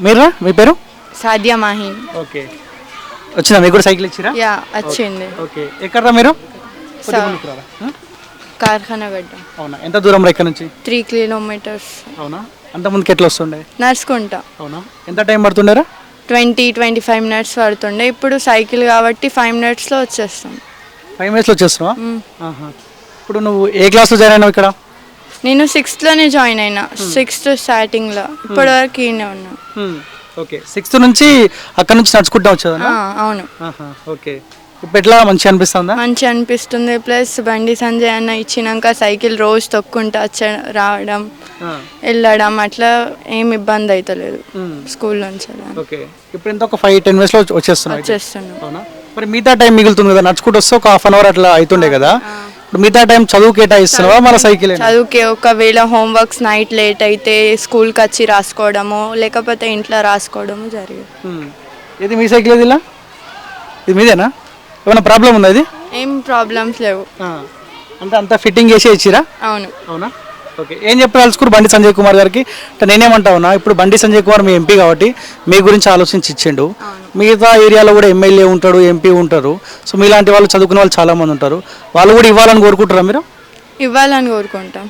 మీరు మీ పేరు? సాధ్య మాహిన్ ఓకే. వచ్చినా మీకు కూడా సైకిల్ ఇచ్చిరా? యా వచ్చింది. ఓకే. ఎక్కడరా మీరు? సా- ముందుకు రారా. ఆ? కార్ఖానా గడ్డ అవునా? ఎంత దూరం ఇక్కడ నుంచి? Three kilometres. అవునా? అంత ముందుకు ఎట్లా వస్తుండే? నడుచుకుంటా. అవునా? ఎంత టైం పడుతుండేరా? ట్వంటీ ట్వంటీ ఫైవ్ మినిట్స్ పడుతుండే. ఇప్పుడు సైకిల్ కాబట్టి ఫైవ్ మినిట్స్లో వచ్చేస్తాం. ఫైవ్ మినిట్స్లో వచ్చేస్తున్నావా. ఆహా. ఇప్పుడు నువ్వు ఏ క్లాస్లో జాయిన్ అయినావు ఇక్కడ? నేను సిక్స్త్లోనే జాయిన్ అయినా. సిక్స్త్ స్టార్టింగ్లో ఇప్పటివరకు ఈయనే ఉన్నా ఓకే సిక్స్త్ నుంచి అక్కడ నుంచి నడుచుకుంటా వచ్చేదా అవును. ఓకే ఇప్పుడు ఎట్లా మంచిగా అనిపిస్తుందా? మంచి అనిపిస్తుంది. ప్లస్ బండి సంజయ్ అన్న ఇచ్చినాక సైకిల్ రోజు తొక్కుంటా వచ్చ రావడం వెళ్ళడం అట్లా ఏం ఇబ్బంది అవుతలేదు స్కూల్ నుంచి అలా ఓకే ఇప్పుడు ఎంత ఒక ఫైవ్ టెన్. వచ్చేస్తున్నాం. అవునా? మరి మిగతా టైం మిగులుతుంది కదా. నడుచుకుంటూ వస్తే ఒక హాఫ్ అన్ అవర్ అట్లా అవుతుండే కదా. ఇప్పుడు మిగతా టైం చదువు కేటాయిస్తున్నావా? మన సైకిల్ చదువుకి ఒకవేళ హోంవర్క్స్ నైట్ లేట్ అయితే స్కూల్కి వచ్చి రాసుకోవడము లేకపోతే ఇంట్లో రాసుకోవడము జరిగేది. ఇది మీ సైకిల్ ఇది ఇలా? ఇది మీదేనా? ఏమైనా ప్రాబ్లం ఉందా ఇది? ఏం ప్రాబ్లమ్స్ లేవు. అంటే అంతా ఫిట్టింగ్ చేసి ఇచ్చిరా? అవును. అవునా? ఓకే ఏం చెప్పదలుచుకున్నారు బండి సంజయ్ కుమార్ గారికి? అంటే నేనేమంటా ఉన్నా ఇప్పుడు బండి సంజయ్ కుమార్ మీ ఎంపీ కాబట్టి మీ గురించి ఆలోచించి ఇచ్చిండు. మిగతా ఏరియాలో కూడా ఎమ్మెల్యే ఉంటాడు ఎంపీ ఉంటారు. సో మీలాంటి వాళ్ళు చదువుకునే వాళ్ళు చాలా మంది ఉంటారు. వాళ్ళు కూడా ఇవ్వాలని కోరుకుంటారా మీరు? ఇవ్వాలని కోరుకుంటాం.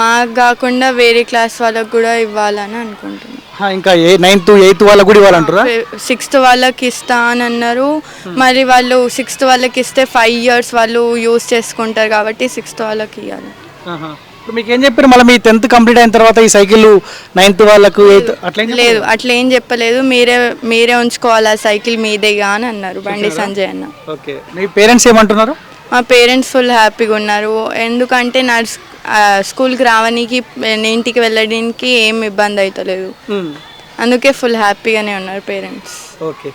మాకు కాకుండా వేరే క్లాస్ వాళ్ళకు కూడా ఇవ్వాలని అనుకుంటున్నాం. ఇంకా ఏ నైన్త్ ఎయిత్ వాళ్ళకు కూడా ఇవ్వాలంటారా? సిక్స్త్ వాళ్ళకి ఇస్తా అని అన్నారు. మరి వాళ్ళు సిక్స్త్ వాళ్ళకి ఇస్తే ఫైవ్ ఇయర్స్ వాళ్ళు యూస్ చేసుకుంటారు కాబట్టి సిక్స్త్ వాళ్ళకి ఇవ్వాలి. ఇప్పుడు మీకు ఏం చెప్పారు? మళ్ళీ మీ టెన్త్ కంప్లీట్ అయిన తర్వాత ఈ సైకిల్ నైన్త్ వాళ్ళకు ఎయిత్ అట్లా? లేదు అట్లా ఏం చెప్పలేదు. మీరే మీరే ఉంచుకోవాలి ఆ సైకిల్ మీదేగా అని అన్నారు బండి సంజయ్ అన్న. ఓకే. మీ పేరెంట్స్ ఏమంటున్నారు? మా పేరెంట్స్ ఫుల్ హ్యాపీగా ఉన్నారు. ఎందుకంటే నా స్కూల్కి రావడానికి ఇంటికి వెళ్ళడానికి ఏం ఇబ్బంది అవుతలేదు అందుకే ఫుల్ హ్యాపీగానే ఉన్నారు పేరెంట్స్. ఓకే.